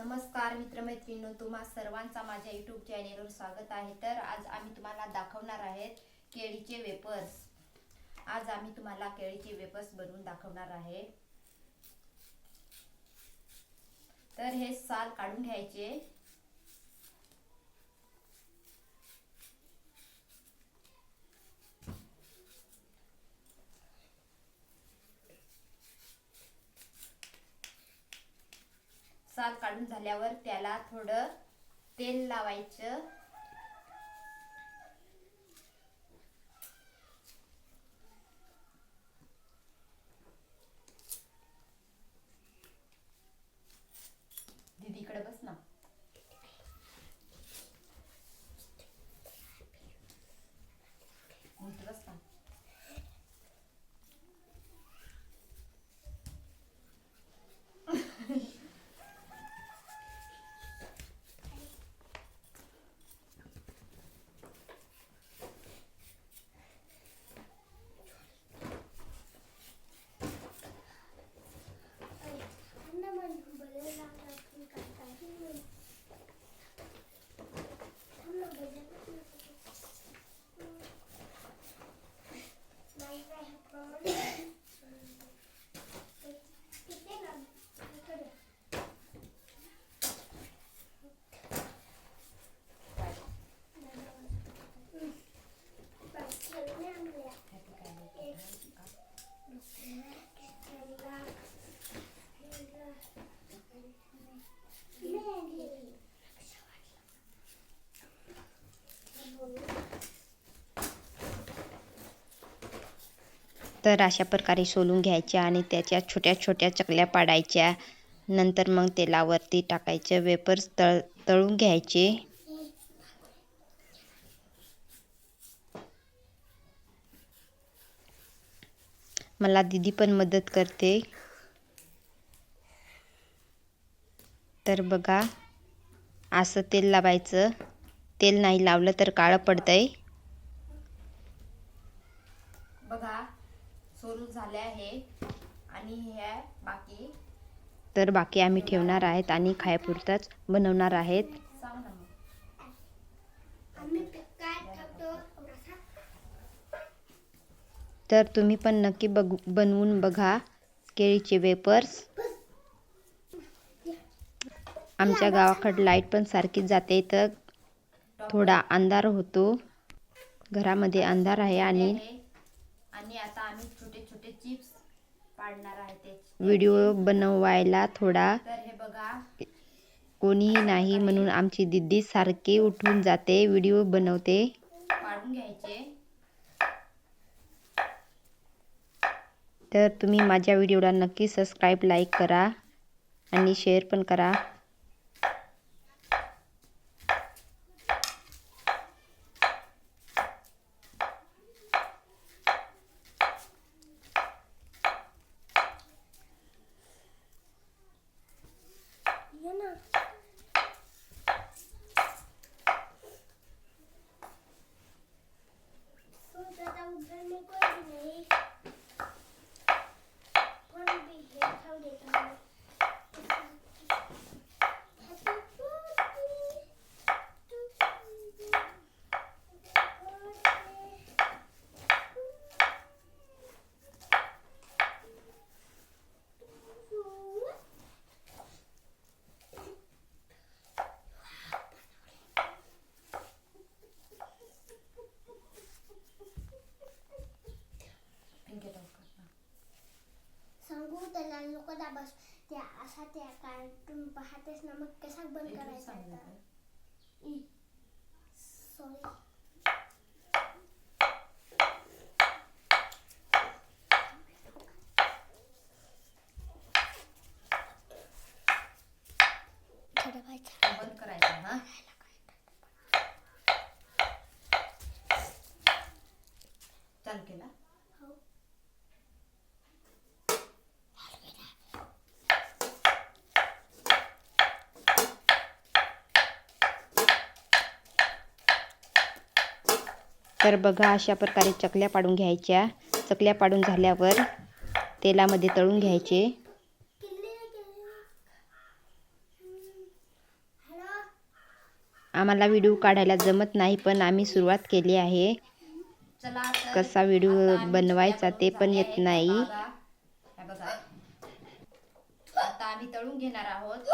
नमस्कार मित्रमैत्रिणींनो तुम्हा सर्वांचा माझ्या युट्यूब चॅनेलवर स्वागत आहे. तर आज आम्ही तुम्हाला दाखवणार आहेत केळीचे वेपर्स. आज आम्ही तुम्हाला केळीचे वेपर्स बनवून दाखवणार आहे. तर हे साल काढून घ्यायचे. काढून झाल्यावर त्याला थोडं तेल लावायचं. तर अशा प्रकारे सोलून घ्यायच्या आणि त्याच्या छोट्या छोट्या चकल्या पाडायच्या. नंतर मग तेलावरती टाकायचे वेपर्स तळ तळून घ्यायचे. मला दिदी पण मदत करते. तर बघा असं तेल लावायचं. तेल नाही लावलं तर काळं पडतंय. बघा सोलून झाले आहे. आणि ह्या बाकी तर बाकी आम्ही ठेवणार आहेत आणि खायापुरताच बनवणार आहेत. सांग ना मग. तर तुम्ही पण नक्की बघ बनवून बघा केळीचे वेपर्स. आमच्या गावाकडे लाइट पण सारखीच जाते. तर थोडा अंधार होतो. घरामध्ये अंधार आहे आणि आणि आता आम्ही छोटे छोटे चिप्स पाडणार आहे ते. व्हिडिओ बनवायला थोडा तर हे बघा. कोणीही नाही म्हणून आमची दिदी सारखी उठून जाते व्हिडिओ बनवते. पाडून घ्यायचे. तर तुम्ही माझ्या व्हिडिओला नक्की सबस्क्राईब लाईक करा आणि शेअर पण करा. पाहतेस ना मग कसा बंद करायचा. सॉरी बंद करायचं हा चालू केला हो तर बघा अशा प्रकारे चकल्या पाडून घ्यायच्या. चकल्या पाडून झाल्यावर तेलामध्ये तळून घ्यायचे. आम्हाला व्हिडिओ काढायला जमत नाही पण आम्ही सुरुवात केली आहे. कसा व्हिडिओ बनवायचा ते पण येत. नाही. आता आम्ही तळून घेणार आहोत.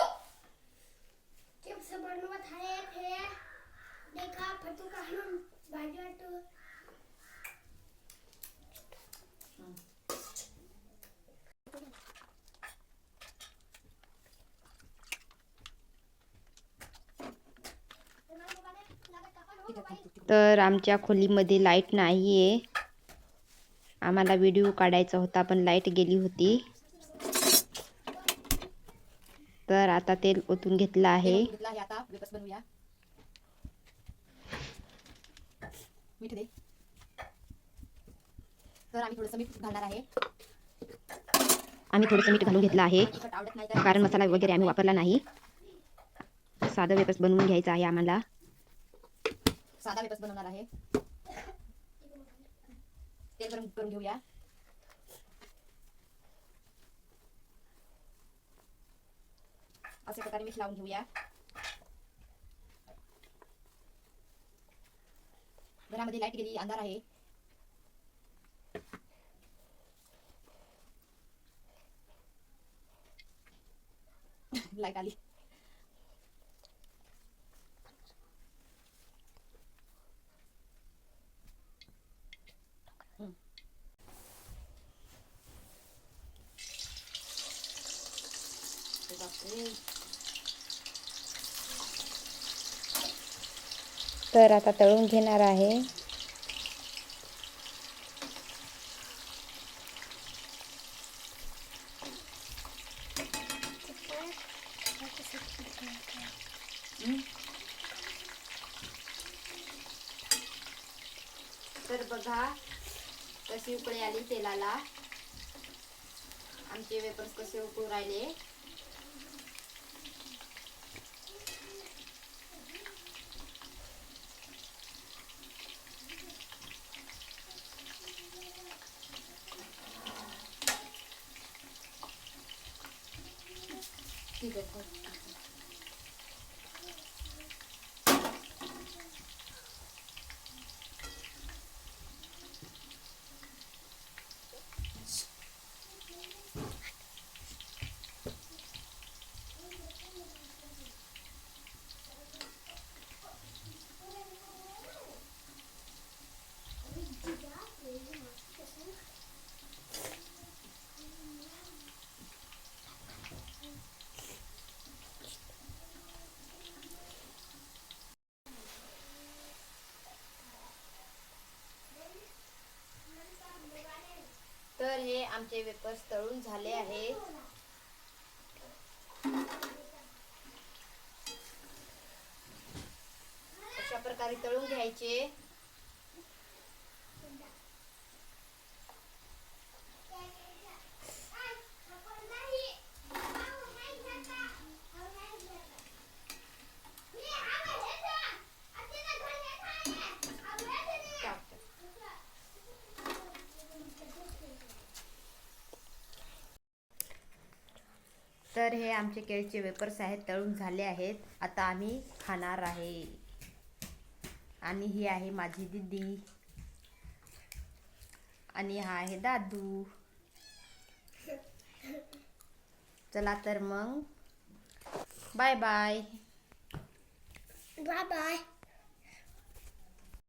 बनवत आहे हे. भाजी वाटू तर आमच्या खोलीमध्ये लाइट नाही आहे आम्हाला व्हिडिओ काढायचा होता पण लाइट गेली होती. तर आता तेल ओतून घेतलं आहे घेतला आहे आता वेपर्स बनवूया मीठ दे. तर आम्ही थोडंसं मीठ घालणार आहे. आम्ही थोडंसं मीठ घालून घेतलं आहे. कारण मसाला वगैरे आम्ही वापरला नाही. साधं वेपर्स बनवून घ्यायचं आहे आम्हाला. साधा वेपर्स बनवणार आहे. तेल गरम करून घेऊया. अशा प्रकारे मीठ लावून घेऊया. घरामध्ये लाइट गेली अंधार आहे. लाइट आली. तर आता तळून घेणार आहे. तर बघा कशी उकळी आली तेलाला. आमचे वेपर्स कसे उकळू राहिले? ठीक आहे तर हे आमचे वेपर्स तळून झाले आहेत अशा प्रकारे तळून घ्यायचे. हे आमचे केळीचे वेपर्स आहेत तळून झाले आहेत. आता आम्ही खाणार आहे. आणि ही आहे माझी दीदी. आणि हा आहे दादू. चला तर मग. Bye bye. Bye bye.